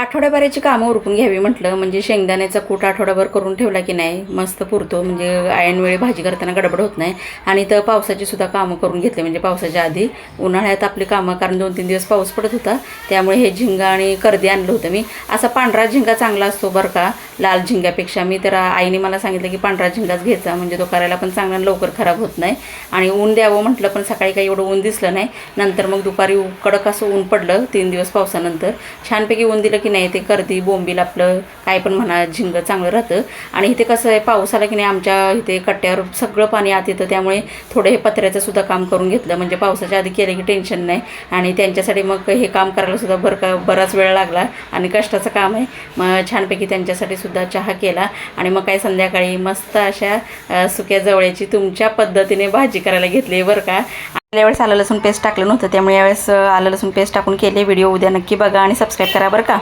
आठवड्याभराची कामं उरकून घ्यावी म्हटलं. म्हणजे शेंगदाण्याचा कूट आठवडाभर करून ठेवला की नाही? मस्त पुरतो. म्हणजे ऐनवेळी भाजी करताना गडबड होत नाही. आणि तर पावसाची सुद्धा कामं करून घेतले. म्हणजे पावसाच्या आधी उन्हाळ्यात आपली कामं कारण दोन तीन दिवस पाऊस पडत होता. त्यामुळे हे झिंगा आणि कर्दी आणलं होतं मी. असा पांढरा झिंगा चांगला असतो बरं का. लाल झिंग्यापेक्षा. मी तर आईने मला सांगितलं की पांढरा झिंगाच घ्यायचा. म्हणजे तो करायला पण चांगला लवकर खराब होत नाही. आणि ऊन द्यावं म्हटलं पण सकाळी काही एवढं ऊन दिसलं नाही. नंतर मग दुपारी कडक असं ऊन पडलं तीन दिवस पावसानंतर. छानपैकी ऊन दिलं की नाही ते करते बोंबील आपलं काय पण म्हणा झिंग चांगलं राहतं. आणि इथे कसं आहे पाऊस आला की नाही आमच्या इथे कट्ट्यावर सगळं पाणी आत येतं. त्यामुळे थोडं हे पत्र्याचं सुद्धा काम करून घेतलं. म्हणजे पावसाच्या आधी केलं की टेन्शन नाही. आणि त्यांच्यासाठी मग हे काम करायला सुद्धा बरं का बराच वेळ लागला. आणि कष्टाचं काम आहे. मग छानपैकी त्यांच्यासाठी सुद्धा चहा केला. आणि मग काय संध्याकाळी मस्त अशा सुक्या जवळ्याची तुमच्या पद्धतीने भाजी करायला घेतली बरं का. गेल्या वेळेस आलं लसूण पेस्ट टाकलं नव्हतं. त्यामुळे यावेळेस आलं लसूण पेस्ट टाकून केले व्हिडिओ उद्या नक्की बघा आणि सबस्क्राईब करा बरं का.